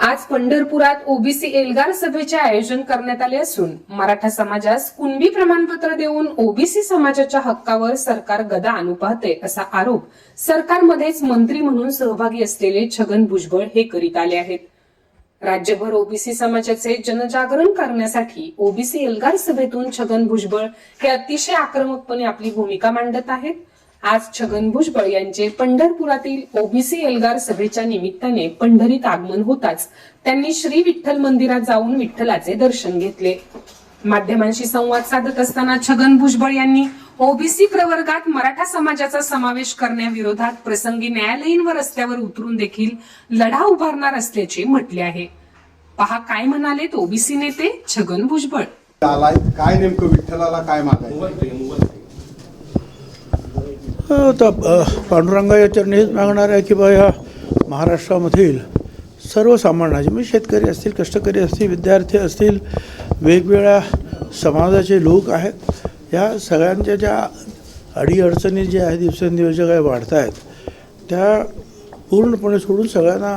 आज पंढरपुरात ओबीसी एल्गार सभेचे आयोजन करण्यात आले असून मराठा समाजास कुणबी प्रमाणपत्र देऊन ओबीसी समाजाच्या हक्कावर सरकार गदा आणू पाहते असा आरोप सरकारमध्येच मंत्री म्हणून सहभागी असलेले छगन भुजबळ हे करीत आले आहेत. राज्यभर ओबीसी समाजाचे जनजागरण करण्यासाठी ओबीसी एल्गार सभेतून छगन भुजबळ हे अतिशय आक्रमकपणे आपली भूमिका मांडत आहेत. आज छगन भुजबळ यांचे पंढरपुरातील ओबीसी एल्गार सभेच्या निमित्ताने पंढरीत आगमन होताच त्यांनी श्री विठ्ठल मंदिरात जाऊन विठ्ठलाचे दर्शन घेतले. माध्यमांशी संवाद साधत असताना छगन भुजबळ यांनी ओबीसी प्रवर्गात मराठा समाजाचा समावेश करण्याविरोधात प्रसंगी न्यायालयीन व रस्त्यावर उतरून देखील लढा उभारणार असल्याचे म्हटले आहे. पहा काय म्हणालेत ओबीसी नेते छगन भुजबळ. काय नेमकं विठ्ठलाला काय मागायचं? आता पांडुरंगाच्या चरणी हेच मागणार आहे की बा ह्या महाराष्ट्रामधील सर्वसामान्याचे म्हणजे शेतकरी असतील कष्टकरी असतील विद्यार्थी असतील वेगवेगळ्या समाजाचे लोक आहेत. या सगळ्यांच्या ज्या अडीअडचणी ज्या आहेत दिवसेंदिवस ज्या काही वाढत आहेत त्या पूर्णपणे सोडून सगळ्यांना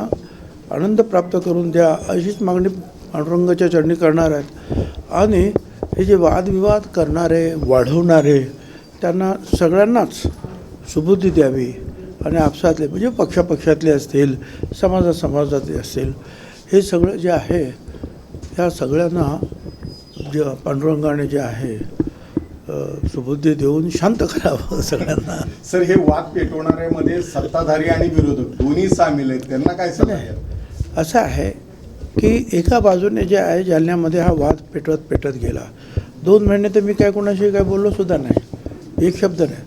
आनंद प्राप्त करून द्या अशीच मागणी पांडुरंगाच्या चरणी करणार आहेत. आणि हे जे वादविवाद करणारे वाढवणारे त्यांना सगळ्यांनाच सुबुद्धी द्यावी आणि आपसातले म्हणजे पक्षापक्षातले असतील समाजा समाजातले असतील हे सगळं जे आहे ह्या सगळ्यांना जे पांडुरंगाने जे आहे सुबुद्धी देऊन शांत करावं सगळ्यांना. सर हे वाद पेटवणाऱ्यामध्ये सत्ताधारी आणि विरोधक दोन्ही सामील आहेत. त्यांना काय द्याल? असं आहे की एका बाजूने जे आहे जालन्यामध्ये हा वाद पेटवत पेटत गेला. दोन महिने तर मी काय कोणाशी काय बोललो सुद्धा नाही. एक शब्द नाही.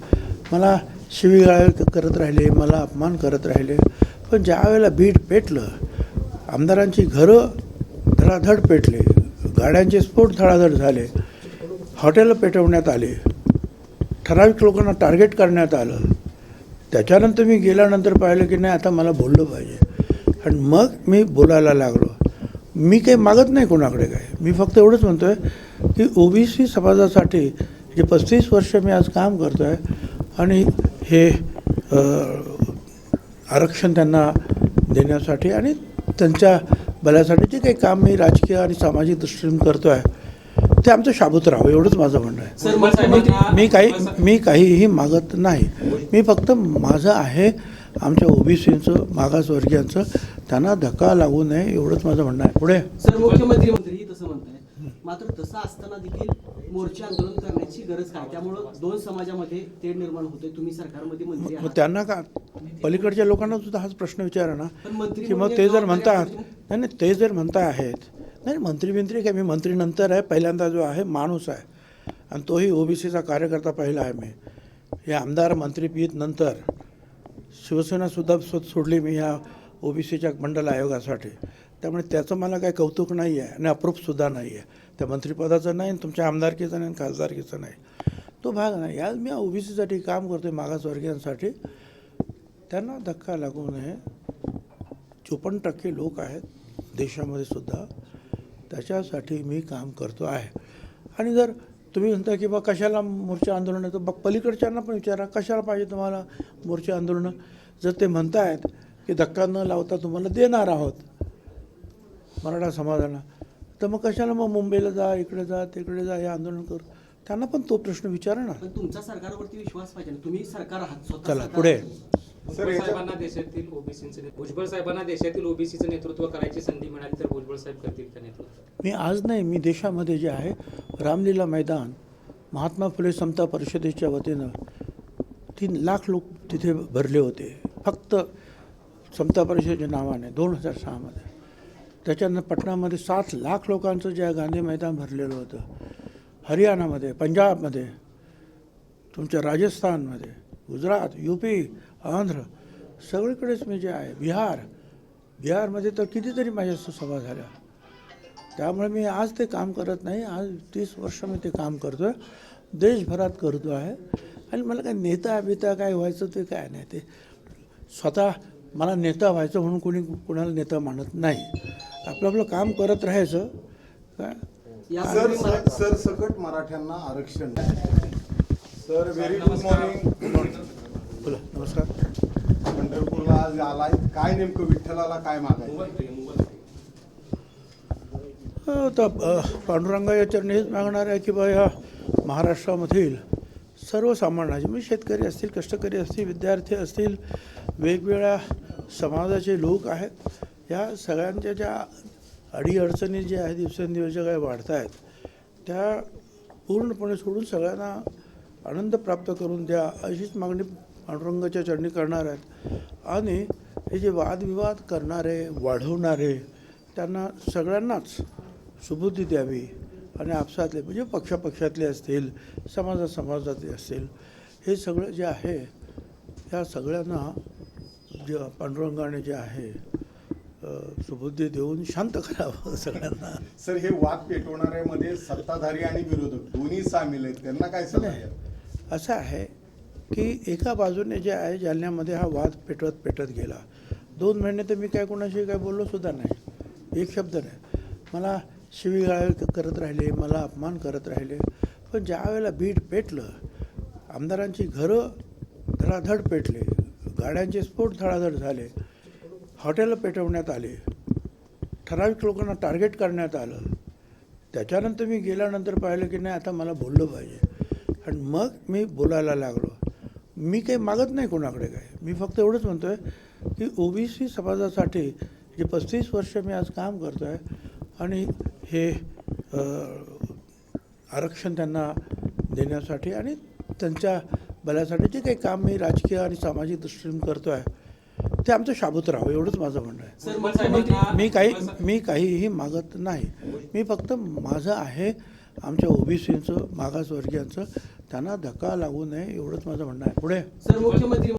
मला शिवीगाळ करत राहिले मला अपमान करत राहिले. पण ज्या वेळेला बीड पेटलं आमदारांची घरं धडाधड पेटले गाड्यांचे स्फोट धडाधड झाले हॉटेलं पेटवण्यात आले ठराविक लोकांना टार्गेट करण्यात आलं. त्याच्यानंतर मी गेल्यानंतर पाहिलं की नाही आता मला बोललं पाहिजे. आणि मग मी बोलायला लागलो. मी काही मागत नाही कोणाकडे काय. मी फक्त एवढंच म्हणतो आहे की ओबीसी समाजासाठी जे पस्तीस वर्ष मी आज काम करतो आहे आणि हे आरक्षण त्यांना देण्यासाठी आणि त्यांच्या भल्यासाठी जे काही काम मी राजकीय आणि सामाजिक दृष्टीने करतो आहे ते आमचं शाबूत राहावं एवढंच माझं म्हणणं आहे. मी मी काही मी काहीही मागत नाही. मी फक्त माझं आहे आमच्या ओबीसीचं मागासवर्गीयांचं त्यांना धक्का लागू नये एवढंच माझं म्हणणं आहे. पुढे. सर मुख्यमंत्री तसं म्हणतायत मात्र तसं असताना देखील मोर्चे आंदोलन करण्याची गरज काय? त्यामुळं दोन समाजामध्ये तेढ निर्माण होते तुम्ही सरकारमध्ये मंत्री मग आहात. त्यांना का पलीकडच्या लोकांना सुद्धा हाच प्रश्न विचारा ना. पण मंत्री की मग म्हणजे ते जर जबाबदारी म्हणतात नाही नाही ते जर म्हणता आहेत नाही मंत्री मंत्री काय? मी मंत्री नंतर आहे पहिल्यांदा जो आहे माणूस आहे. आणि तोही ओबीसीचा कार्यकर्ता पहिला आहे मी. हे आमदार मंत्री पीत नंतर शिवसेनासुद्धा सो सोडली मी ह्या ओबीसीच्या मंडल आयोगासाठी. त्यामुळे त्याचं मला काही कौतुक नाही आहे आणि अप्रूपसुद्धा नाही आहे त्या मंत्रिपदाचं नाही आणि तुमच्या आमदारकीचं नाही आणि खासदारकीचं नाही. तो भाग नाही. आज मी ओबीसीसाठी काम करतो आहे मागासवर्गीयांसाठी. त्यांना धक्का लागू नये. चोपन्न टक्के लोक आहेत देशामध्ये सुद्धा. त्याच्यासाठी मी काम करतो आहे. आणि जर तुम्ही म्हणता की बा कशाला मोर्चा आंदोलन आहे तर बघ पलीकडच्यांना पण विचारा. कशाला पाहिजे तुम्हाला मोर्चा आंदोलनं? जर ते म्हणतायत की धक्का न लावता तुम्हाला देणार आहोत मराठा समाजाला तर मग कशाला मग मुंबईला जा इकडे जा तिकडे जा हे आंदोलन कर? त्यांना पण तो प्रश्न विचारा ना पण तुमचा सरकारवरती विश्वास पाहिजे ना. तुम्ही सरकार आहात स्वतः चला सरकार पुढे. आहात. भुजबळ साहेबांना देशातील ओबीसीचे भुजबळ साहेबांना देशातील ओबीसीचं नेतृत्व करायची संधी मिळाली तर भुजबळ साहेब करतील का नेतृत्व? मी आज नाही मी देशामध्ये जे आहे रामलीला मैदान महात्मा फुले समता परिषदेच्या वतीनं तीन लाख लोक तिथे भरले होते. फक्त समता परिषदेच्या नावाने दोन हजार सहामध्ये. त्याच्यानं पटनामध्ये सात लाख लोकांचं जे गांधी मैदान भरलेलं होतं हरियाणामध्ये पंजाबमध्ये तुमच्या राजस्थानमध्ये गुजरात यू पी आंध्र सगळीकडेच मी जे आहे बिहार बिहारमध्ये तर कितीतरी माझ्या सभा झाल्या. त्यामुळे मी आज ते काम करत नाही आज तीस वर्ष मी ते काम करतो आहे देशभरात करतो आहे. आणि मला काय नेता बिता काय व्हायचं ते काय नाही ते स्वतः मला नेता व्हायचं म्हणून कोणी कुणाला नेता मानत नाही. आपलं आपलं काम करत राहायचं. काय या सर सर सर सकट मराठ्यांना आरक्षण. सर व्हेरी गुड मॉर्निंग बोला नमस्कार. पंढरपूरला आज आलाय. काय नेमकं विठ्ठलाला काय मागायचं? तर अ, पांडुरंगाच्या चरणी हेच मागणार आहे की बा या महाराष्ट्रामधील सर्वसामान्याचे म्हणजे शेतकरी असतील कष्टकरी असतील विद्यार्थी असतील वेगवेगळ्या समाजाचे लोक आहेत. या सगळ्यांच्या ज्या अडीअडचणी ज्या आहेत दिवसेंदिवस ज्या काही वाढत आहेत त्या पूर्णपणे सोडून सगळ्यांना आनंद प्राप्त करून द्या अशीच मागणी पांडुरंगाच्या चरणी करणार आहेत. आणि हे जे वादविवाद करणारे वाढवणारे त्यांना सगळ्यांनाच सुबुद्धी द्यावी आणि आपसातले म्हणजे पक्षापक्षातले असतील समाजा समाजातले असतील हे सगळं जे आहे त्या सगळ्यांना जे पांडुरंगाने जे आहे सुबुद्धी देऊन शांत करावं सगळ्यांना. सर हे वाद पेटवणाऱ्यामध्ये सत्ताधारी आणि विरोधक दोन्ही सामील आहेत. त्यांना काय सल्ला? असं आहे की एका बाजूने जे आहे जालन्यामध्ये हा वाद पेटवत पेटत गेला. दोन महिने तर मी काय कोणाशी काय बोललो सुद्धा नाही. एक शब्द नाही. मला शिवीगाळ करत राहिले मला अपमान करत राहिले. पण ज्या वेळेला बीड पेटलं आमदारांची घरं धडाधड पेटले गाड्यांचे स्फोट धडाधड झाले हॉटेल पेटवण्यात आले. ठराविक लोकांना टार्गेट करण्यात आलं. त्याच्यानंतर मी गेल्यानंतर पाहिलं की नाही आता मला बोललं पाहिजे. आणि मग मी बोलायला लागलो. मी काही मागत नाही कोणाकडे काय मी फक्त एवढंच म्हणतो आहे की ओ बी सी समाजासाठी जे पस्तीस वर्ष मी आज काम करतो आहे आणि हे आरक्षण त्यांना देण्यासाठी आणि त्यांच्या भल्यासाठी जे काही काम मी राजकीय आणि सामाजिक दृष्टीने करतो आहे ते आमचं शाबूत राहावं एवढंच माझं म्हणणं आहे. मी काही मी काहीही मागत नाही. मी फक्त माझं आहे आमच्या ओबीसीचं मागासवर्गीयांचं त्यांना धक्का लागू नये एवढंच माझं म्हणणं आहे. पुढे.